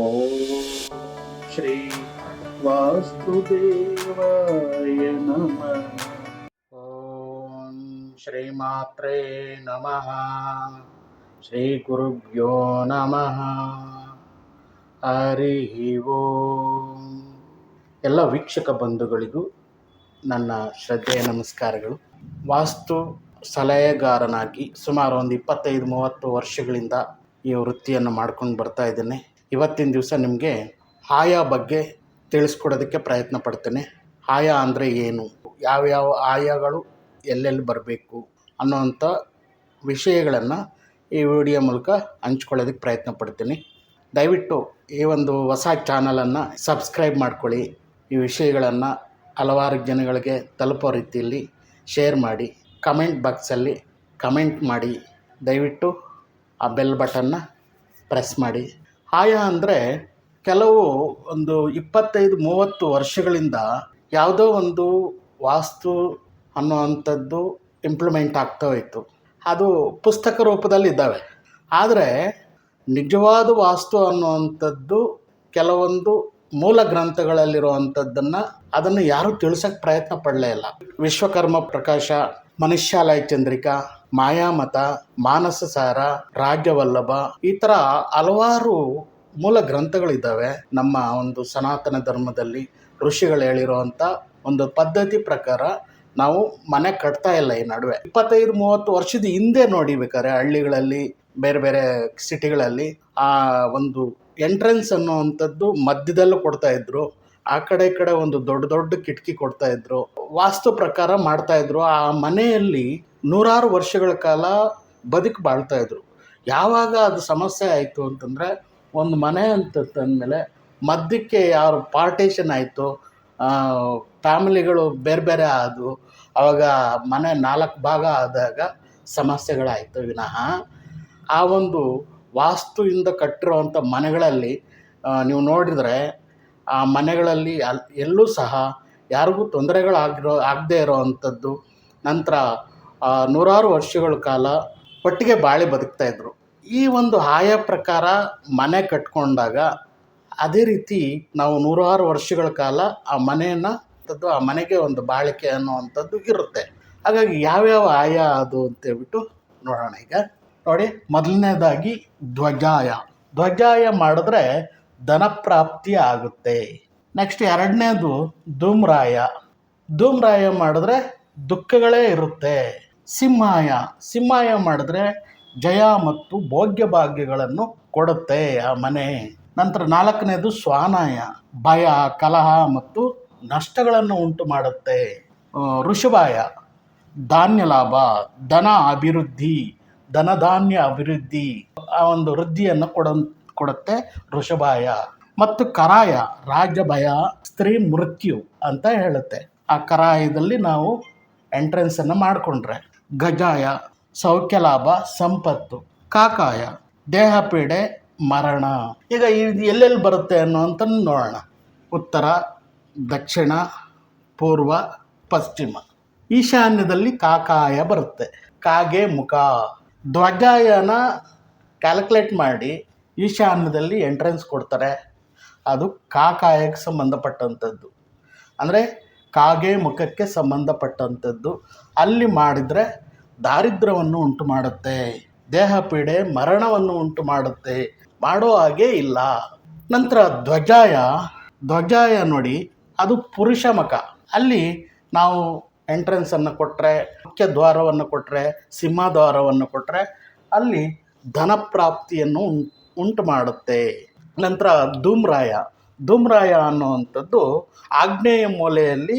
ಓಂ ಶ್ರೀ ವಾಸ್ತುದೇವಾಯ ನಮಃ ಓಂ ನಮಃ ಶ್ರೀ ಗುರುಭ್ಯೋ ನಮಃ ಹರಿ ಓಂ ಎಲ್ಲ ವೀಕ್ಷಕ ಬಂಧುಗಳಿಗೂ ನನ್ನ ಶ್ರದ್ಧೆಯ ನಮಸ್ಕಾರಗಳು. ವಾಸ್ತು ಸಲಹೆಗಾರನಾಗಿ ಸುಮಾರು ಒಂದು ಇಪ್ಪತ್ತೈದು, ಮೂವತ್ತು ವರ್ಷಗಳಿಂದ ಈ ವೃತ್ತಿಯನ್ನು ಮಾಡ್ಕೊಂಡು ಬರ್ತಾ ಇದ್ದೇನೆ. ಇವತ್ತಿನ ದಿವಸ ನಿಮಗೆ ಆಯಾ ಬಗ್ಗೆ ತಿಳಿಸ್ಕೊಡೋದಕ್ಕೆ ಪ್ರಯತ್ನ ಪಡ್ತೇನೆ. ಆಯಾ ಅಂದರೆ ಏನು? ಯಾವ್ಯಾವ ಆಯಾಗಳು ಎಲ್ಲೆಲ್ಲಿ ಬರಬೇಕು ಅನ್ನೋವಂಥ ವಿಷಯಗಳನ್ನು ಈ ವಿಡಿಯೋ ಮೂಲಕ ಹಂಚ್ಕೊಳ್ಳೋದಕ್ಕೆ ಪ್ರಯತ್ನ ಪಡ್ತೀನಿ. ದಯವಿಟ್ಟು ಈ ಒಂದು ಹೊಸ ಚಾನಲನ್ನು ಸಬ್ಸ್ಕ್ರೈಬ್ ಮಾಡ್ಕೊಳ್ಳಿ. ಈ ವಿಷಯಗಳನ್ನು ಹಲವಾರು ಜನಗಳಿಗೆ ತಲುಪೋ ರೀತಿಯಲ್ಲಿ ಶೇರ್ ಮಾಡಿ. ಕಮೆಂಟ್ ಬಾಕ್ಸಲ್ಲಿ ಕಮೆಂಟ್ ಮಾಡಿ. ದಯವಿಟ್ಟು ಆ ಬೆಲ್ ಬಟನ್ನ ಪ್ರೆಸ್ ಮಾಡಿ. ಆಯಾ ಅಂದರೆ ಕೆಲವು ಒಂದು ಇಪ್ಪತ್ತೈದು ಮೂವತ್ತು ವರ್ಷಗಳಿಂದ ಯಾವುದೋ ಒಂದು ವಾಸ್ತು ಅನ್ನುವಂಥದ್ದು ಇಂಪ್ಲಿಮೆಂಟ್ ಆಗ್ತಾ ಹೋಯಿತು. ಅದು ಪುಸ್ತಕ ರೂಪದಲ್ಲಿ ಇದ್ದಾವೆ. ಆದರೆ ನಿಜವಾದ ವಾಸ್ತು ಅನ್ನುವಂಥದ್ದು ಕೆಲವೊಂದು ಮೂಲ ಗ್ರಂಥಗಳಲ್ಲಿರುವಂಥದ್ದನ್ನು ಅದನ್ನು ಯಾರೂ ತಿಳಿಸೋಕ್ಕೆ ಪ್ರಯತ್ನ ಪಡಲೇ ಇಲ್ಲ. ವಿಶ್ವಕರ್ಮ ಪ್ರಕಾಶ ಮನುಷ್ಯಾಲಯ ಚಂದ್ರಿಕಾ, ಮಾಯಾಮತ ಮಾನಸ ಸಾರ ರಾಜ್ಯವಲ್ಲಭ ಈ ಥರ ಹಲವಾರು ಮೂಲ ಗ್ರಂಥಗಳಿದ್ದಾವೆ. ನಮ್ಮ ಒಂದು ಸನಾತನ ಧರ್ಮದಲ್ಲಿ ಋಷಿಗಳು ಹೇಳಿರುವಂಥ ಒಂದು ಪದ್ಧತಿ ಪ್ರಕಾರ ನಾವು ಮನೆ ಕಟ್ತಾ ಇಲ್ಲ ಈ ನಡುವೆ. ಇಪ್ಪತ್ತೈದು, ಮೂವತ್ತು ವರ್ಷದ ಹಿಂದೆ ನೋಡಿ ಬೇಕಾದ್ರೆ ಹಳ್ಳಿಗಳಲ್ಲಿ, ಬೇರೆ ಬೇರೆ ಸಿಟಿಗಳಲ್ಲಿ ಆ ಒಂದು ಎಂಟ್ರೆನ್ಸ್ ಅನ್ನುವಂಥದ್ದು ಮಧ್ಯದಲ್ಲೂ ಕೊಡ್ತಾ ಇದ್ರು. ಆ ಕಡೆ ಈ ಕಡೆ ಒಂದು ದೊಡ್ಡ ದೊಡ್ಡ ಕಿಟಕಿ ಕೊಡ್ತಾ ಇದ್ರು. ವಾಸ್ತು ಪ್ರಕಾರ ಮಾಡ್ತಾ ಇದ್ರು. ಆ ಮನೆಯಲ್ಲಿ ನೂರಾರು ವರ್ಷಗಳ ಕಾಲ ಬದುಕು ಬಾಳ್ತಾ ಇದ್ರು. ಯಾವಾಗ ಅದು ಸಮಸ್ಯೆ ಆಯಿತು ಅಂತಂದರೆ ಒಂದು ಮನೆ ಅಂತ ತಂದಮೇಲೆ ಮಧ್ಯಕ್ಕೆ ಯಾರು ಪಾರ್ಟೇಷನ್ ಆಯಿತು. ಫ್ಯಾಮಿಲಿಗಳು ಬೇರೆ ಬೇರೆ ಆದವು ಆವಾಗ ಮನೆ ನಾಲ್ಕು ಭಾಗ ಆದಾಗ ಸಮಸ್ಯೆಗಳಾಯಿತು ವಿನಃ. ಆ ಒಂದು ವಾಸ್ತುವಿಂದ ಕಟ್ಟಿರುವಂಥ ಮನೆಗಳಲ್ಲಿ ನೀವು ನೋಡಿದರೆ ಆ ಮನೆಗಳಲ್ಲಿ ಎಲ್ಲೂ ಸಹ ಯಾರಿಗೂ ತೊಂದರೆಗಳಾಗಿರೋ ಆಗದೇ ಇರೋವಂಥದ್ದು. ನಂತರ ಆ, ನೂರಾರು ವರ್ಷಗಳ ಕಾಲ ಒಟ್ಟಿಗೆ ಬಾಳಿ ಇದ್ರು. ಈ ಒಂದು ಆಯಾ ಪ್ರಕಾರ ಮನೆ ಕಟ್ಕೊಂಡಾಗ ಅದೇ ರೀತಿ ನಾವು ನೂರಾರು ವರ್ಷಗಳ ಕಾಲ ಆ ಮನೆಯನ್ನು ಆ ಮನೆಗೆ ಒಂದು ಬಾಳಿಕೆ ಅನ್ನುವಂಥದ್ದು ಇರುತ್ತೆ. ಹಾಗಾಗಿ ಯಾವ್ಯಾವ ಆಯಾ ಅದು ಅಂತೇಳ್ಬಿಟ್ಟು ನೋಡೋಣ ಈಗ. ನೋಡಿ ಮೊದಲನೇದಾಗಿ ಧ್ವಜಾಯ. ಧ್ವಜಾಯ ಮಾಡಿದ್ರೆ ಧನಪ್ರಾಪ್ತಿ ಆಗುತ್ತೆ. ನೆಕ್ಸ್ಟ್ ಎರಡನೇದು ಧೂಮ್ರಾಯ. ಧೂಮ್ರಾಯ ಮಾಡಿದ್ರೆ ದುಃಖಗಳೇ ಇರುತ್ತೆ. ಸಿಂಹಾಯ. ಸಿಂಹಾಯ ಮಾಡಿದ್ರೆ ಜಯ ಮತ್ತು ಭೋಗ್ಯ ಭಾಗ್ಯಗಳನ್ನು ಕೊಡುತ್ತೆ ಆ ಮನೆ. ನಂತರ ನಾಲ್ಕನೇದು ಸ್ವಾನಾಯ. ಭಯ, ಕಲಹ ಮತ್ತು ನಷ್ಟಗಳನ್ನು ಉಂಟು ಮಾಡುತ್ತೆ. ಋಷಭಾಯ. ಧಾನ್ಯ ಲಾಭ, ಧನ ಅಭಿವೃದ್ಧಿ, ಧನಧಾನ್ಯ ಅಭಿವೃದ್ಧಿ, ಆ ಒಂದು ವೃದ್ಧಿಯನ್ನು ಕೊಡ ಕೊಡುತ್ತೆ ಋಷಭಾಯ. ಮತ್ತು ಕರಾಯ, ರಾಜಭಯ, ಸ್ತ್ರೀ ಮೃತ್ಯು ಅಂತ ಹೇಳುತ್ತೆ. ಆ ಕರಾಯದಲ್ಲಿ ನಾವು ಎಂಟ್ರೆನ್ಸನ್ನು ಮಾಡಿಕೊಂಡ್ರೆ. ಗಜಾಯ ಸೌಖ್ಯ ಲಾಭ ಸಂಪತ್ತು, ಕಾಕಾಯ ದೇಹ ಪೀಡೆ ಮರಣ. ಈಗ ಇದು ಎಲ್ಲೆಲ್ಲಿ ಬರುತ್ತೆ ಅನ್ನೋಂಥ ನೋಡೋಣ. ಉತ್ತರ, ದಕ್ಷಿಣ, ಪೂರ್ವ, ಪಶ್ಚಿಮ. ಈಶಾನ್ಯದಲ್ಲಿ ಕಾಕಾಯ ಬರುತ್ತೆ. ಕಾಗೆ ಮುಖ. ಧ್ವಜಾಯನ ಕ್ಯಾಲ್ಕುಲೇಟ್ ಮಾಡಿ ಈಶಾನ್ಯದಲ್ಲಿ ಎಂಟ್ರೆನ್ಸ್ ಕೊಡ್ತಾರೆ. ಅದು ಕಾಕಾಯಕ್ಕೆ ಸಂಬಂಧಪಟ್ಟಂಥದ್ದು. ಅಂದರೆ ಕಾಗೆ ಮುಖಕ್ಕೆ ಸಂಬಂಧಪಟ್ಟಂಥದ್ದು. ಅಲ್ಲಿ ಮಾಡಿದರೆ ದಾರಿದ್ರ್ಯವನ್ನು ಉಂಟು ಮಾಡುತ್ತೆ. ದೇಹ ಪೀಡೆ, ಮರಣವನ್ನು ಉಂಟು ಮಾಡುತ್ತೆ. ಮಾಡೋ ಹಾಗೆ ಇಲ್ಲ. ನಂತರ ಧ್ವಜಾಯ. ಧ್ವಜಾಯ ನೋಡಿ, ಅದು ಪುರುಷ ಮುಖ. ಅಲ್ಲಿ ನಾವು ಎಂಟ್ರೆನ್ಸನ್ನು ಕೊಟ್ಟರೆ ಮುಖ್ಯ ದ್ವಾರವನ್ನು ಕೊಟ್ಟರೆ ಸಿಂಹದ್ವಾರವನ್ನು ಕೊಟ್ಟರೆ ಅಲ್ಲಿ ಧನಪ್ರಾಪ್ತಿಯನ್ನು ಉಂಟು ಮಾಡುತ್ತೆ. ನಂತರ ಧೂಮ್ರಾಯ. ಧೂಮ್ರಾಯ ಅನ್ನುವಂಥದ್ದು ಆಗ್ನೇಯ ಮೂಲೆಯಲ್ಲಿ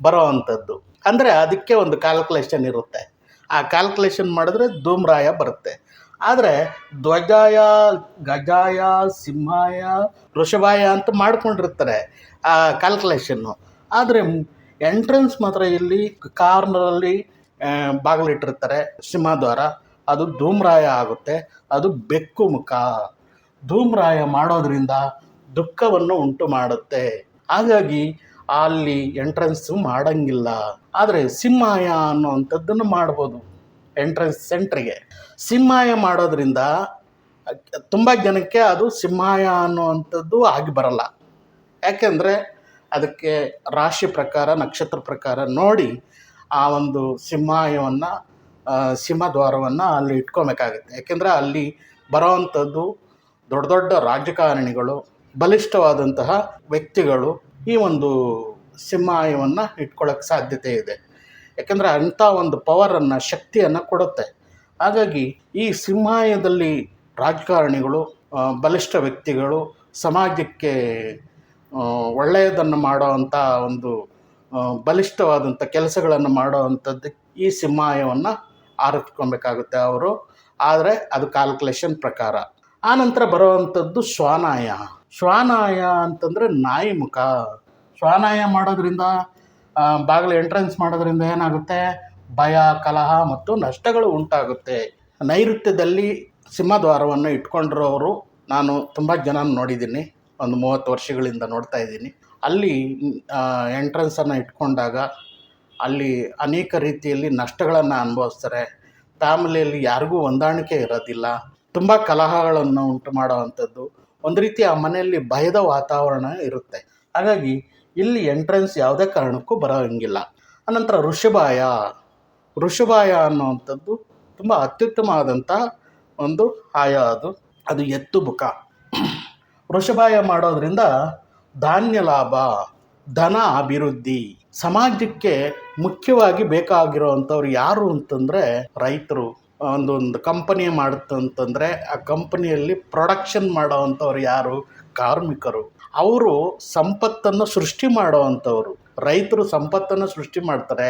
ಬರೋ ಅಂಥದ್ದು ಅಂದರೆ ಅದಕ್ಕೆ ಒಂದು ಕ್ಯಾಲ್ಕುಲೇಷನ್ ಇರುತ್ತೆ. ಆ ಕ್ಯಾಲ್ಕುಲೇಷನ್ ಮಾಡಿದ್ರೆ ಧೂಮ್ರಾಯ ಬರುತ್ತೆ. ಆದರೆ ಧ್ವಜಾಯ, ಗಜಾಯ, ಸಿಂಹಾಯ, ವೃಷಭಾಯ ಅಂತ ಮಾಡಿಕೊಂಡಿರ್ತಾರೆ ಆ ಕ್ಯಾಲ್ಕುಲೇಷನ್ನು ಆದರೆ ಎಂಟ್ರೆನ್ಸ್ ಮಾತ್ರ ಇಲ್ಲಿ ಕಾರ್ನರಲ್ಲಿ ಬಾಗಿಲಿಟ್ಟಿರ್ತಾರೆ, ಸಿಂಹದ್ವಾರ. ಅದು ಧೂಮ್ರಾಯ ಆಗುತ್ತೆ. ಅದು ಬೆಕ್ಕು ಮುಖ. ಧೂಮ್ರಾಯ ಮಾಡೋದ್ರಿಂದ ದುಃಖವನ್ನು ಉಂಟು ಮಾಡುತ್ತೆ. ಹಾಗಾಗಿ ಅಲ್ಲಿ ಎಂಟ್ರೆನ್ಸು ಮಾಡಂಗಿಲ್ಲ. ಆದರೆ ಸಿಂಹಾಯ ಅನ್ನುವಂಥದ್ದನ್ನು ಮಾಡ್ಬೋದು ಎಂಟ್ರೆನ್ಸ್ ಸೆಂಟ್ರಿಗೆ ಸಿಂಹಾಯ ಮಾಡೋದ್ರಿಂದ ತುಂಬ ಜನಕ್ಕೆ ಅದು ಸಿಂಹಾಯ ಅನ್ನುವಂಥದ್ದು ಆಗಿ ಬರಲ್ಲ. ಯಾಕೆಂದರೆ ಅದಕ್ಕೆ ರಾಶಿ ಪ್ರಕಾರ, ನಕ್ಷತ್ರ ಪ್ರಕಾರ ನೋಡಿ ಆ ಒಂದು ಸಿಂಹಾಯವನ್ನು ಸಿಂಹದ್ವಾರವನ್ನು ಅಲ್ಲಿ ಇಟ್ಕೊಬೇಕಾಗುತ್ತೆ. ಯಾಕೆಂದರೆ ಅಲ್ಲಿ ಬರೋವಂಥದ್ದು ದೊಡ್ಡ ದೊಡ್ಡ ರಾಜಕಾರಣಿಗಳು, ಬಲಿಷ್ಠವಾದಂತಹ ವ್ಯಕ್ತಿಗಳು ಈ ಒಂದು ಸಿಂಹಾಯವನ್ನು ಇಟ್ಕೊಳ್ಳೋಕ್ಕೆ ಸಾಧ್ಯತೆ ಇದೆ. ಯಾಕೆಂದರೆ ಅಂಥ ಒಂದು ಪವರನ್ನು ಶಕ್ತಿಯನ್ನು ಕೊಡುತ್ತೆ. ಹಾಗಾಗಿ ಈ ಸಿಂಹಾಯದಲ್ಲಿ ರಾಜಕಾರಣಿಗಳು ಬಲಿಷ್ಠ ವ್ಯಕ್ತಿಗಳು ಸಮಾಜಕ್ಕೆ ಒಳ್ಳೆಯದನ್ನು ಮಾಡೋ ಅಂಥ ಒಂದು ಬಲಿಷ್ಠವಾದಂಥ ಕೆಲಸಗಳನ್ನು ಮಾಡೋವಂಥದ್ದು ಈ ಸಿಂಹಾಯವನ್ನು ಆರಿಸ್ಕೊಬೇಕಾಗುತ್ತೆ ಅವರು. ಆದರೆ ಅದು ಕ್ಯಾಲ್ಕುಲೇಷನ್ ಪ್ರಕಾರ. ಆನಂತರ ಬರುವಂಥದ್ದು ಶ್ವಾನಾಯ. ಶ್ವಾನಾಯ ಅಂತಂದರೆ ನಾಯಿ ಮುಖ. ಶ್ವಾನಾಯ ಮಾಡೋದ್ರಿಂದ ಬಾಗಿಲು ಎಂಟ್ರೆನ್ಸ್ ಮಾಡೋದ್ರಿಂದ ಏನಾಗುತ್ತೆ? ಭಯ, ಕಲಹ ಮತ್ತು ನಷ್ಟಗಳು ಉಂಟಾಗುತ್ತೆ. ನೈಋತ್ಯದಲ್ಲಿ ಸಿಂಹದ್ವಾರವನ್ನು ಇಟ್ಕೊಂಡಿರೋರು ನಾನು ತುಂಬ ಜನ ನೋಡಿದ್ದೀನಿ. ಒಂದು ಮೂವತ್ತು ವರ್ಷಗಳಿಂದ ನೋಡ್ತಾ ಇದ್ದೀನಿ. ಅಲ್ಲಿ ಎಂಟ್ರೆನ್ಸನ್ನು ಇಟ್ಕೊಂಡಾಗ ಅಲ್ಲಿ ಅನೇಕ ರೀತಿಯಲ್ಲಿ ನಷ್ಟಗಳನ್ನು ಅನುಭವಿಸ್ತಾರೆ. ಫ್ಯಾಮಿಲಿಯಲ್ಲಿ ಯಾರಿಗೂ ಹೊಂದಾಣಿಕೆ ಇರೋದಿಲ್ಲ. ತುಂಬ ಕಲಹಗಳನ್ನು ಉಂಟು ಮಾಡೋವಂಥದ್ದು. ಒಂದು ರೀತಿ ಆ ಮನೆಯಲ್ಲಿ ಭಯದ ವಾತಾವರಣ ಇರುತ್ತೆ. ಹಾಗಾಗಿ ಇಲ್ಲಿ ಎಂಟ್ರೆನ್ಸ್ ಯಾವುದೇ ಕಾರಣಕ್ಕೂ ಬರೋಂಗಿಲ್ಲ. ಅನಂತರ ಋಷಭಾಯ ಋಷಭಾಯ ಅನ್ನುವಂಥದ್ದು ತುಂಬ ಅತ್ಯುತ್ತಮವಾದಂಥ ಒಂದು ಆಯ ಅದು. ಅದು ಎತ್ತು ಬುಕ ವೃಷಭಾಯ ಮಾಡೋದ್ರಿಂದ ಧಾನ್ಯ ಲಾಭ, ಧನ ಅಭಿವೃದ್ಧಿ. ಸಮಾಜಕ್ಕೆ ಮುಖ್ಯವಾಗಿ ಬೇಕಾಗಿರೋವಂಥವ್ರು ಯಾರು ಅಂತಂದರೆ ರೈತರು. ಒಂದೊಂದು ಒಂದು ಕಂಪನಿ ಮಾಡುತ್ತಂತಂದರೆ ಆ ಕಂಪನಿಯಲ್ಲಿ ಪ್ರೊಡಕ್ಷನ್ ಮಾಡೋವಂಥವ್ರು ಯಾರು? ಕಾರ್ಮಿಕರು. ಅವರು ಸಂಪತ್ತನ್ನು ಸೃಷ್ಟಿ ಮಾಡೋವಂಥವ್ರು. ರೈತರು ಸಂಪತ್ತನ್ನು ಸೃಷ್ಟಿ ಮಾಡ್ತಾರೆ,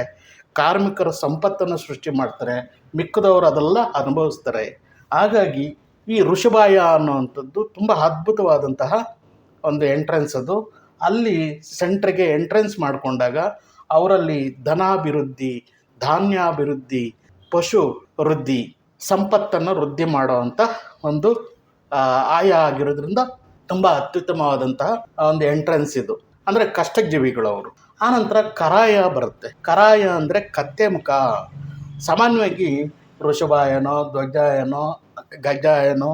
ಕಾರ್ಮಿಕರು ಸಂಪತ್ತನ್ನು ಸೃಷ್ಟಿ ಮಾಡ್ತಾರೆ, ಮಿಕ್ಕದವರು ಅದೆಲ್ಲ ಅನುಭವಿಸ್ತಾರೆ. ಹಾಗಾಗಿ ಈ ಋಷಭಾಯ ಅನ್ನುವಂಥದ್ದು ತುಂಬ ಅದ್ಭುತವಾದಂತಹ ಒಂದು ಎಂಟ್ರೆನ್ಸ್ ಅದು. ಅಲ್ಲಿ ಸೆಂಟ್ರಿಗೆ ಎಂಟ್ರೆನ್ಸ್ ಮಾಡಿಕೊಂಡಾಗ ಅವರಲ್ಲಿ ಧನಾಭಿವೃದ್ಧಿ, ಧಾನ್ಯಾಭಿವೃದ್ಧಿ ಪಶು ವೃದ್ಧಿ ಸಂಪತ್ತನ್ನು ವೃದ್ಧಿ ಮಾಡುವಂಥ ಒಂದು ಆಯ ಆಗಿರೋದ್ರಿಂದ ತುಂಬ ಅತ್ಯುತ್ತಮವಾದಂತಹ ಒಂದು ಎಂಟ್ರೆನ್ಸ್ ಇದು. ಅಂದರೆ ಕಷ್ಟಜೀವಿಗಳು ಅವರು ಆನಂತರ ಕರಾಯ ಬರುತ್ತೆ. ಕರಾಯ ಅಂದರೆ ಕತ್ತೆ ಮುಖ. ಸಾಮಾನ್ಯವಾಗಿ ವೃಷಭಾಯನೋ, ಧ್ವಜಾಯನೋ, ಗಜಾಯನೋ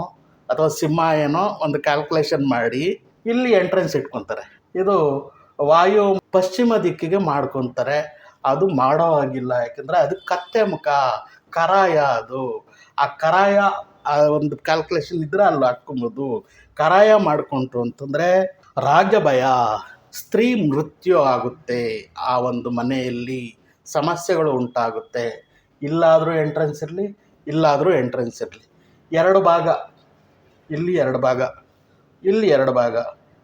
ಅಥವಾ ಸಿಂಹಾಯನೋ ಒಂದು ಕ್ಯಾಲ್ಕುಲೇಷನ್ ಮಾಡಿ ಇಲ್ಲಿ ಎಂಟ್ರೆನ್ಸ್ ಇಟ್ಕೊತಾರೆ. ಇದು ವಾಯು ಪಶ್ಚಿಮ ದಿಕ್ಕಿಗೆ ಮಾಡ್ಕೊತಾರೆ. ಅದು ಮಾಡೋ ಹಾಗಿಲ್ಲ, ಯಾಕೆಂದರೆ ಅದು ಕತ್ತೆ ಮುಖ, ಕರಾಯ ಅದು. ಆ ಕರಾಯ, ಆ ಒಂದು ಕ್ಯಾಲ್ಕುಲೇಷನ್ ಇದ್ದರೆ ಅಲ್ಲಿ ಹಾಕ್ಕೊಬೋದು. ಕರಾಯ ಮಾಡಿಕೊಂಡ್ರು ಅಂತಂದರೆ ರಾಜಭಯ, ಸ್ತ್ರೀ ಮೃತ್ಯು ಆಗುತ್ತೆ ಆ ಒಂದು ಮನೆಯಲ್ಲಿ. ಸಮಸ್ಯೆಗಳು ಉಂಟಾಗುತ್ತೆ. ಇಲ್ಲಾದರೂ ಎಂಟ್ರೆನ್ಸ್ ಇರಲಿ, ಇಲ್ಲಾದರೂ ಎಂಟ್ರೆನ್ಸ್ ಇರಲಿ. ಎರಡು ಭಾಗ. ಇಲ್ಲಿ ಎರಡು ಭಾಗ. ಇಲ್ಲಿ ಎರಡು ಭಾಗ.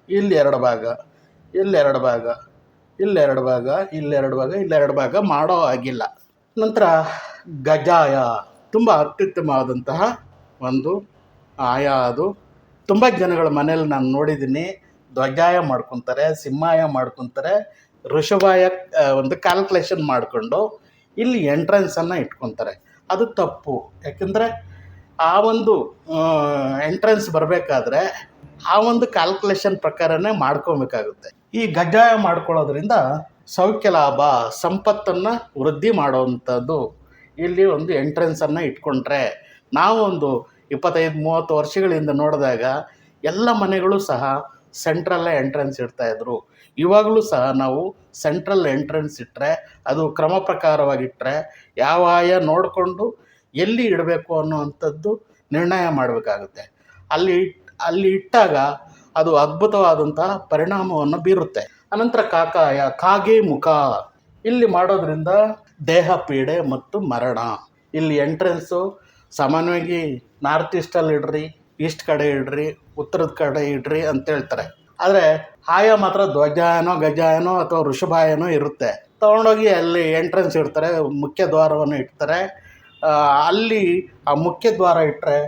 ಇಲ್ಲಿ ಎರಡು ಭಾಗ. ಇಲ್ಲೆರಡು ಭಾಗ ಇಲ್ಲೆರಡು ಭಾಗ ಇಲ್ಲೆರಡು ಭಾಗ ಇಲ್ಲೆರಡು ಭಾಗ ಮಾಡೋ ಆಗಿಲ್ಲ ನಂತರ ಗಜಾಯ, ತುಂಬ ಅತ್ಯುತ್ತಮವಾದಂತಹ ಒಂದು ಆಯ ಅದು. ತುಂಬ ಜನಗಳ ಮನೇಲಿ ನಾನು ನೋಡಿದ್ದೀನಿ ಧ್ವಜಾಯ ಮಾಡ್ಕೊತಾರೆ, ಸಿಂಹಾಯ ಮಾಡ್ಕೊತಾರೆ, ಋಷಭಾಯ ಒಂದು ಕ್ಯಾಲ್ಕುಲೇಷನ್ ಮಾಡಿಕೊಂಡು ಇಲ್ಲಿ ಎಂಟ್ರೆನ್ಸನ್ನು ಇಟ್ಕೊತಾರೆ. ಅದು ತಪ್ಪು. ಯಾಕೆಂದರೆ ಆ ಒಂದು ಎಂಟ್ರೆನ್ಸ್ ಬರಬೇಕಾದ್ರೆ ಆ ಒಂದು ಕ್ಯಾಲ್ಕುಲೇಷನ್ ಪ್ರಕಾರನೇ ಮಾಡ್ಕೊಬೇಕಾಗುತ್ತೆ. ಈ ಗಜ್ಜಾಯ ಮಾಡ್ಕೊಳ್ಳೋದ್ರಿಂದ ಸೌಖ್ಯ ಲಾಭ, ಸಂಪತ್ತನ್ನು ವೃದ್ಧಿ ಮಾಡುವಂಥದ್ದು ಇಲ್ಲಿ ಒಂದು ಎಂಟ್ರೆನ್ಸನ್ನು ಇಟ್ಕೊಂಡ್ರೆ ನಾವೊಂದು ಇಪ್ಪತ್ತೈದು, ಮೂವತ್ತು ವರ್ಷಗಳಿಂದ ನೋಡಿದಾಗ ಎಲ್ಲ ಮನೆಗಳು ಸಹ ಸೆಂಟ್ರಲ್ಲೇ ಎಂಟ್ರೆನ್ಸ್ ಇಡ್ತಾಯಿದ್ರು ಇವಾಗಲೂ ಸಹ ನಾವು ಸೆಂಟ್ರಲ್ ಎಂಟ್ರೆನ್ಸ್ ಇಟ್ಟರೆ ಅದು ಕ್ರಮ ಪ್ರಕಾರವಾಗಿಟ್ಟರೆ ಯಾವ ಆಯ ನೋಡಿಕೊಂಡು ಎಲ್ಲಿ ಇಡಬೇಕು ಅನ್ನುವಂಥದ್ದು ನಿರ್ಣಯ ಮಾಡಬೇಕಾಗುತ್ತೆ. ಅಲ್ಲಿ ಅಲ್ಲಿ ಇಟ್ಟಾಗ ಅದು ಅದ್ಭುತವಾದಂತಹ ಪರಿಣಾಮವನ್ನು ಬೀರುತ್ತೆ. ಅನಂತರ ಕಾಕಾಯ, ಕಾಗೆ ಮುಖ. ಇಲ್ಲಿ ಮಾಡೋದ್ರಿಂದ ದೇಹ ಪೀಡೆ ಮತ್ತು ಮರಣ. ಇಲ್ಲಿ ಎಂಟ್ರೆನ್ಸು ಸಾಮಾನ್ಯವಾಗಿ ನಾರ್ತ್ ಈಸ್ಟಲ್ಲಿ ಇಡ್ರಿ ಈಸ್ಟ್ ಕಡೆ ಇಡ್ರಿ, ಉತ್ತರದ ಕಡೆ ಇಡ್ರಿ ಅಂತ ಹೇಳ್ತಾರೆ. ಆದರೆ ಆಯ ಮಾತ್ರ ಧ್ವಜಾಯನೋ, ಗಜಾಯನೋ ಅಥವಾ ಋಷಭಾಯನೋ ಇರುತ್ತೆ. ತೊಗೊಂಡೋಗಿ ಅಲ್ಲಿ ಎಂಟ್ರೆನ್ಸ್ ಇಡ್ತಾರೆ, ಮುಖ್ಯ ದ್ವಾರವನ್ನು ಇಡ್ತಾರೆ. ಅಲ್ಲಿ ಆ ಮುಖ್ಯ ದ್ವಾರ ಇಟ್ಟರೆ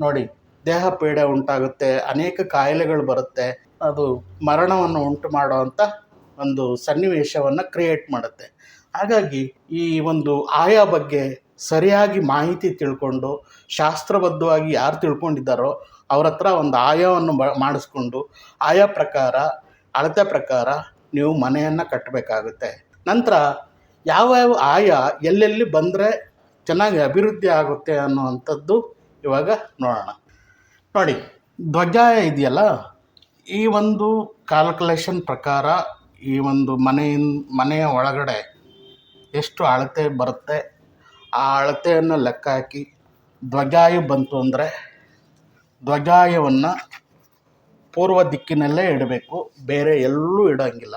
ನೋಡಿ ದೇಹ ಪೀಡೆ ಉಂಟಾಗುತ್ತೆ, ಅನೇಕ ಕಾಯಿಲೆಗಳು ಬರುತ್ತೆ, ಅದು ಮರಣವನ್ನು ಉಂಟು ಮಾಡುವಂಥ ಒಂದು ಸನ್ನಿವೇಶವನ್ನು ಕ್ರಿಯೇಟ್ ಮಾಡುತ್ತೆ. ಹಾಗಾಗಿ ಈ ಒಂದು ಆಯಾ ಬಗ್ಗೆ ಸರಿಯಾಗಿ ಮಾಹಿತಿ ತಿಳ್ಕೊಂಡು, ಶಾಸ್ತ್ರಬದ್ಧವಾಗಿ ಯಾರು ತಿಳ್ಕೊಂಡಿದ್ದಾರೋ ಅವ್ರ ಹತ್ರ ಒಂದು ಆಯವನ್ನು ಬ, ಮಾಡಿಸ್ಕೊಂಡು, ಆಯಾ ಪ್ರಕಾರ, ಅಳತೆ ಪ್ರಕಾರ ನೀವು ಮನೆಯನ್ನು ಕಟ್ಟಬೇಕಾಗುತ್ತೆ ನಂತರ ಯಾವ ಯಾವ ಆಯ ಎಲ್ಲೆಲ್ಲಿ ಬಂದರೆ ಚೆನ್ನಾಗಿ ಅಭಿವೃದ್ಧಿ ಆಗುತ್ತೆ ಅನ್ನುವಂಥದ್ದು ಇವಾಗ ನೋಡೋಣ. ನೋಡಿ ಧ್ವಜ ಇದೆಯಲ್ಲ? ಈ ಒಂದು ಕ್ಯಾಲ್ಕುಲೇಷನ್ ಪ್ರಕಾರ ಈ ಒಂದು ಮನೆಯಿಂದ ಮನೆಯ ಒಳಗಡೆ ಎಷ್ಟು ಅಳತೆ ಬರುತ್ತೆ? ಆ ಅಳತೆಯನ್ನು ಲೆಕ್ಕ ಹಾಕಿ, ಧ್ವಜಾಯು ಬಂತು ಅಂದರೆ ಧ್ವಜಾಯವನ್ನು ಪೂರ್ವ ದಿಕ್ಕಿನಲ್ಲೇ ಇಡಬೇಕು, ಬೇರೆ ಎಲ್ಲೂ ಇಡೋಂಗಿಲ್ಲ.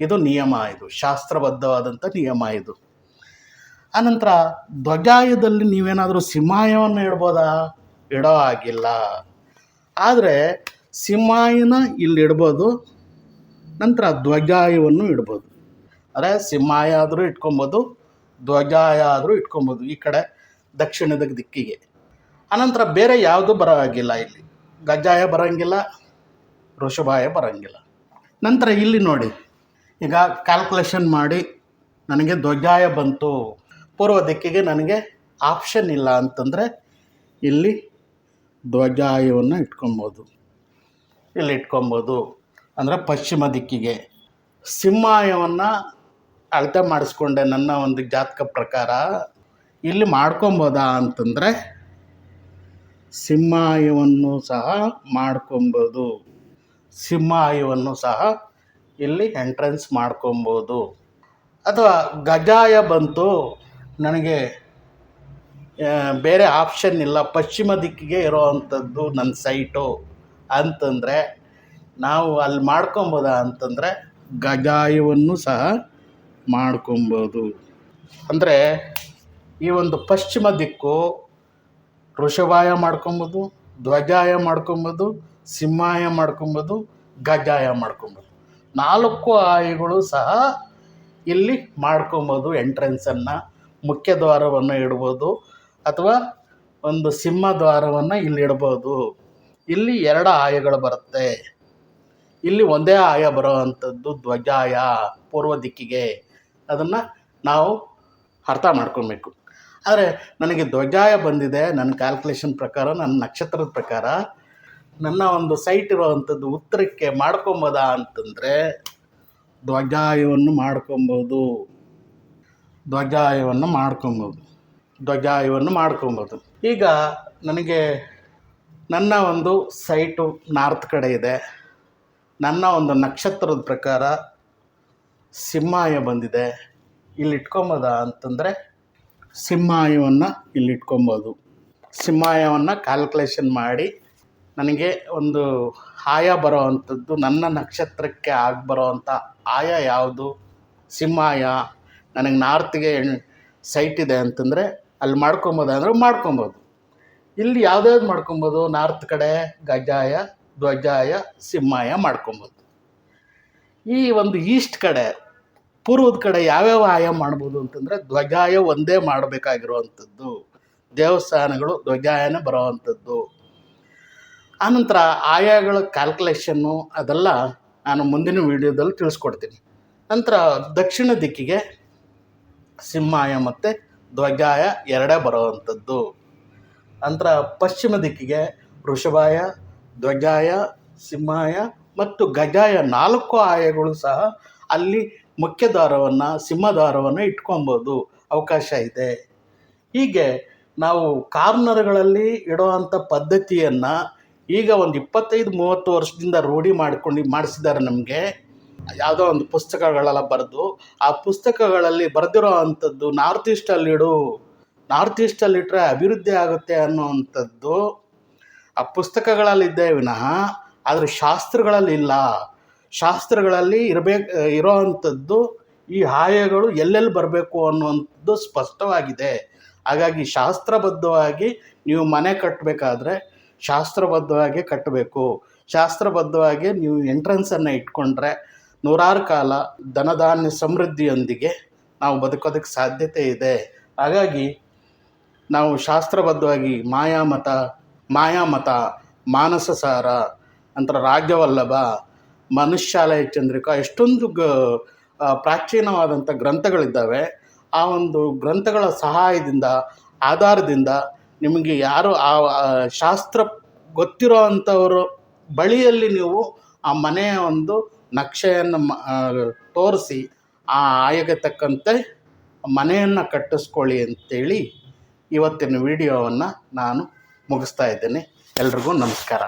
ಇದು ನಿಯಮ ಇದು ಶಾಸ್ತ್ರಬದ್ಧವಾದಂಥ ನಿಯಮ ಇದು. ಆನಂತರ, ಧ್ವಜಾಯದಲ್ಲಿ ನೀವೇನಾದರೂ ಸಿಂಹಾಯವನ್ನು ಇಡ್ಬೋದಾ? ಇಡೋ ಆಗಿಲ್ಲ ಆದರೆ ಸಿಂಹಾಯನ ಇಲ್ಲಿ ಇಡ್ಬೋದು, ನಂತರ ಧ್ವಜಾಯವನ್ನು ಇಡ್ಬೋದು. ಅಂದರೆ ಸಿಂಹಾಯ ಆದರೂ ಇಟ್ಕೊಬೋದು ಧ್ವಜಾಯ ಆದರೂ ಇಟ್ಕೊಬೋದು ಈ ಕಡೆ ದಕ್ಷಿಣದ ದಿಕ್ಕಿಗೆ. ಅನಂತರ ಬೇರೆ ಯಾವುದು ಬರೋ ಹಾಗಿಲ್ಲ ಇಲ್ಲಿ. ಗಜಾಯ ಬರೋಂಗಿಲ್ಲ, ಋಷಭಾಯ ಬರೋಂಗಿಲ್ಲ. ನಂತರ ಇಲ್ಲಿ ನೋಡಿ, ಈಗ ಕ್ಯಾಲ್ಕುಲೇಷನ್ ಮಾಡಿ ನನಗೆ ಧ್ವಜಾಯ ಬಂತು. ಪೂರ್ವ ದಿಕ್ಕಿಗೆ ನನಗೆ ಆಪ್ಷನ್ ಇಲ್ಲ ಅಂತಂದರೆ ಇಲ್ಲಿ ಧ್ವಜಾಯವನ್ನು ಇಟ್ಕೊಬೋದು. ಇಲ್ಲಿ ಇಟ್ಕೊಬೋದು? ಅಂದರೆ ಪಶ್ಚಿಮ ದಿಕ್ಕಿಗೆ. ಸಿಂಹಾಯವನ್ನು ಅಳತೆ ಮಾಡಿಸ್ಕೊಂಡೆ ನನ್ನ ಒಂದು ಜಾತಕ ಪ್ರಕಾರ. ಇಲ್ಲಿ ಮಾಡ್ಕೊಬೋದಾ ಅಂತಂದರೆ ಸಿಂಹಾಯವನ್ನು ಸಹ ಮಾಡ್ಕೊಬೋದು. ಸಿಂಹಾಯವನ್ನು ಸಹ ಇಲ್ಲಿ ಎಂಟ್ರೆನ್ಸ್ ಮಾಡ್ಕೊಬೋದು. ಅಥವಾ ಗಜಾಯ ಬಂತು, ನನಗೆ ಬೇರೆ ಆಪ್ಷನ್ ಇಲ್ಲ. ಪಶ್ಚಿಮ ದಿಕ್ಕಿಗೆ ಇರೋ ಅಂಥದ್ದು ನನ್ನ ಸೈಟು ಅಂತಂದರೆ ನಾವು ಅಲ್ಲಿ ಮಾಡ್ಕೊಬೋದಾ ಅಂತಂದರೆ ಗಜಾಯವನ್ನು ಸಹ ಮಾಡ್ಕೊಬೋದು. ಅಂದರೆ ಈ ಒಂದು ಪಶ್ಚಿಮ ದಿಕ್ಕು ಋಷಭಾಯ ಮಾಡ್ಕೊಬೋದು, ಧ್ವಜಾಯ ಮಾಡ್ಕೊಬೋದು, ಸಿಂಹಾಯ ಮಾಡ್ಕೊಬೋದು, ಗಜಾಯ ಮಾಡ್ಕೊಬೋದು. ನಾಲ್ಕು ಆಯಗಳು ಸಹ ಇಲ್ಲಿ ಮಾಡ್ಕೊಬೋದು ಎಂಟ್ರೆನ್ಸನ್ನು ಮುಖ್ಯ ದ್ವಾರವನ್ನು ಇಡ್ಬೋದು. ಅಥವಾ ಒಂದು ಸಿಂಹ ದ್ವಾರವನ್ನು ಇಲ್ಲಿ ಇಡ್ಬೋದು. ಇಲ್ಲಿ ಎರಡು ಆಯಗಳು ಬರುತ್ತೆ. ಇಲ್ಲಿ ಒಂದೇ ಆಯ ಬರೋ ಅಂಥದ್ದು ಧ್ವಜಾಯ, ಪೂರ್ವ ದಿಕ್ಕಿಗೆ. ಅದನ್ನು ನಾವು ಅರ್ಥ ಮಾಡ್ಕೊಬೇಕು. ಆದರೆ ನನಗೆ ಧ್ವಜಾಯ ಬಂದಿದೆ, ನನ್ನ ಕ್ಯಾಲ್ಕುಲೇಷನ್ ಪ್ರಕಾರ, ನನ್ನ ನಕ್ಷತ್ರದ ಪ್ರಕಾರ. ನನ್ನ ಒಂದು ಸೈಟ್ ಇರೋವಂಥದ್ದು ಉತ್ತರಕ್ಕೆ ಮಾಡ್ಕೊಬೋದಾ ಅಂತಂದರೆ ಧ್ವಜಾಯವನ್ನು ಮಾಡ್ಕೊಬೋದು. ಧ್ವಜಾಯವನ್ನು ಮಾಡ್ಕೊಬೋದು. ಧ್ವಜಾಯವನ್ನು ಮಾಡ್ಕೊಬೋದು. ಈಗ ನನಗೆ ನನ್ನ ಒಂದು ಸೈಟು ನಾರ್ತ್ ಕಡೆ ಇದೆ. ನನ್ನ ಒಂದು ನಕ್ಷತ್ರದ ಪ್ರಕಾರ ಸಿಂಹಾಯ ಬಂದಿದೆ. ಇಲ್ಲಿ ಇಟ್ಕೊಬೋದ ಅಂತಂದರೆ ಸಿಂಹಾಯವನ್ನು ಇಲ್ಲಿ ಇಟ್ಕೊಬೋದು ಸಿಂಹಾಯವನ್ನು ಕ್ಯಾಲ್ಕುಲೇಷನ್ ಮಾಡಿ ನನಗೆ ಒಂದು ಆಯ ಬರೋ ಅಂಥದ್ದು ನನ್ನ ನಕ್ಷತ್ರಕ್ಕೆ ಆಗಿ ಬರೋ ಅಂಥ ಆಯ ಯಾವುದು? ಸಿಂಹಾಯ. ನನಗೆ ನಾರ್ತ್ಗೆ ಸೈಟ್ ಇದೆ ಅಂತಂದರೆ ಅಲ್ಲಿ ಮಾಡ್ಕೊಬೋದು ಅಂದರೆ ಮಾಡ್ಕೊಬೋದು. ಇಲ್ಲಿ ಯಾವ್ದ್ಯಾವ್ದು ಮಾಡ್ಕೊಬೋದು? ನಾರ್ತ್ ಕಡೆ ಗಜಾಯ, ಧ್ವಜಾಯ, ಸಿಂಹಾಯ ಮಾಡ್ಕೊಬೋದು. ಈ ಒಂದು ಈಸ್ಟ್ ಕಡೆ, ಪೂರ್ವದ ಕಡೆ ಯಾವ್ಯಾವ ಆಯ ಮಾಡ್ಬೋದು ಅಂತಂದರೆ ಧ್ವಜಾಯ ಒಂದೇ ಮಾಡಬೇಕಾಗಿರುವಂಥದ್ದು. ದೇವಸ್ಥಾನಗಳು ಧ್ವಜಾಯನೇ ಬರೋವಂಥದ್ದು. ಆನಂತರ ಆಯಾಗಳ ಕ್ಯಾಲ್ಕುಲೇಷನ್ನು ಅದೆಲ್ಲ ನಾನು ಮುಂದಿನ ವಿಡಿಯೋದಲ್ಲಿ ತಿಳಿಸ್ಕೊಡ್ತೀನಿ. ನಂತರ ದಕ್ಷಿಣ ದಿಕ್ಕಿಗೆ ಸಿಂಹಾಯ ಮತ್ತು ಧ್ವಜಾಯ ಎರಡೇ ಬರುವಂಥದ್ದು. ನಂತರ ಪಶ್ಚಿಮ ದಿಕ್ಕಿಗೆ ವೃಷಭಾಯ ಧ್ವಜಾಯ ಸಿಂಹಾಯ ಮತ್ತು ಗಜಾಯ ನಾಲ್ಕು ಆಯಗಳು ಸಹ ಅಲ್ಲಿ ಮುಖ್ಯ ದ್ವಾರವನ್ನು ಸಿಂಹದ್ವಾರವನ್ನು ಇಟ್ಕೊಬೋದು. ಅವಕಾಶ ಇದೆ. ಹೀಗೆ ನಾವು ಕಾರ್ನರ್ಗಳಲ್ಲಿ ಇಡುವಂಥ ಪದ್ಧತಿಯನ್ನು ಈಗ ಒಂದು ಇಪ್ಪತ್ತೈದು, ಮೂವತ್ತು ವರ್ಷದಿಂದ ರೂಢಿ ಮಾಡ್ಕೊಂಡು ಮಾಡಿಸಿದ್ದಾರೆ ನಮಗೆ. ಯಾವುದೋ ಒಂದು ಪುಸ್ತಕಗಳೆಲ್ಲ ಬರೆದು, ಆ ಪುಸ್ತಕಗಳಲ್ಲಿ ಬರೆದಿರೋ ಅಂಥದ್ದು ನಾರ್ತ್ ಈಸ್ಟಲ್ಲಿಡು ನಾರ್ತ್ ಈಸ್ಟಲ್ಲಿ ಇಟ್ಟರೆ ಅಭಿವೃದ್ಧಿ ಆಗುತ್ತೆ ಅನ್ನೋವಂಥದ್ದು ಆ ಪುಸ್ತಕಗಳಲ್ಲಿದ್ದೇ ವಿನಃ, ಆದರೆ ಶಾಸ್ತ್ರಗಳಲ್ಲಿ ಇಲ್ಲ. ಶಾಸ್ತ್ರಗಳಲ್ಲಿ ಇರಬೇಕು, ಇರೋ ಅಂಥದ್ದು ಈ ಹಾಯಗಳು ಎಲ್ಲೆಲ್ಲಿ ಬರಬೇಕು ಅನ್ನುವಂಥದ್ದು ಸ್ಪಷ್ಟವಾಗಿದೆ. ಹಾಗಾಗಿ ಶಾಸ್ತ್ರಬದ್ಧವಾಗಿ ನೀವು ಮನೆ ಕಟ್ಟಬೇಕಾದ್ರೆ ಶಾಸ್ತ್ರಬದ್ಧವಾಗಿ ಕಟ್ಟಬೇಕು. ಶಾಸ್ತ್ರಬದ್ಧವಾಗಿ ನೀವು ಎಂಟ್ರೆನ್ಸನ್ನು ಇಟ್ಕೊಂಡ್ರೆ ನೂರಾರು ಕಾಲ ಧನಧಾನ್ಯ ಸಮೃದ್ಧಿಯೊಂದಿಗೆ ನಾವು ಬದುಕೋದಕ್ಕೆ ಸಾಧ್ಯತೆ ಇದೆ. ಹಾಗಾಗಿ ನಾವು ಶಾಸ್ತ್ರಬದ್ಧವಾಗಿ ಮಾಯಾಮತ ಮಾಯಾಮತ ಮಾನಸ ಸಾರ ನಂತರ ರಾಜ್ಯವಲ್ಲಭ, ಮನುಷ್ಯಾಲಯ ಚಂದ್ರಿಕಾ, ಎಷ್ಟೊಂದು ಗ ಪ್ರಾಚೀನವಾದಂಥ ಗ್ರಂಥಗಳಿದ್ದಾವೆ. ಆ ಒಂದು ಗ್ರಂಥಗಳ ಸಹಾಯದಿಂದ, ಆಧಾರದಿಂದ ನಿಮಗೆ ಯಾರು ಆ, ಶಾಸ್ತ್ರ ಗೊತ್ತಿರೋ ಅಂಥವರು ಬಳಿಯಲ್ಲಿ ನೀವು ಆ ಮನೆಯ ಒಂದು ನಕ್ಷೆಯನ್ನು ತೋರಿಸಿ ಆ ಆಯಗೆ ತಕ್ಕಂತೆ ಮನೆಯನ್ನು ಕಟ್ಟಿಸ್ಕೊಳ್ಳಿ ಅಂತೇಳಿ ಇವತ್ತಿನ ವಿಡಿಯೋವನ್ನು ನಾನು ಮುಗಿಸ್ತಾ ಇದ್ದೇನೆ. ಎಲ್ರಿಗೂ ನಮಸ್ಕಾರ.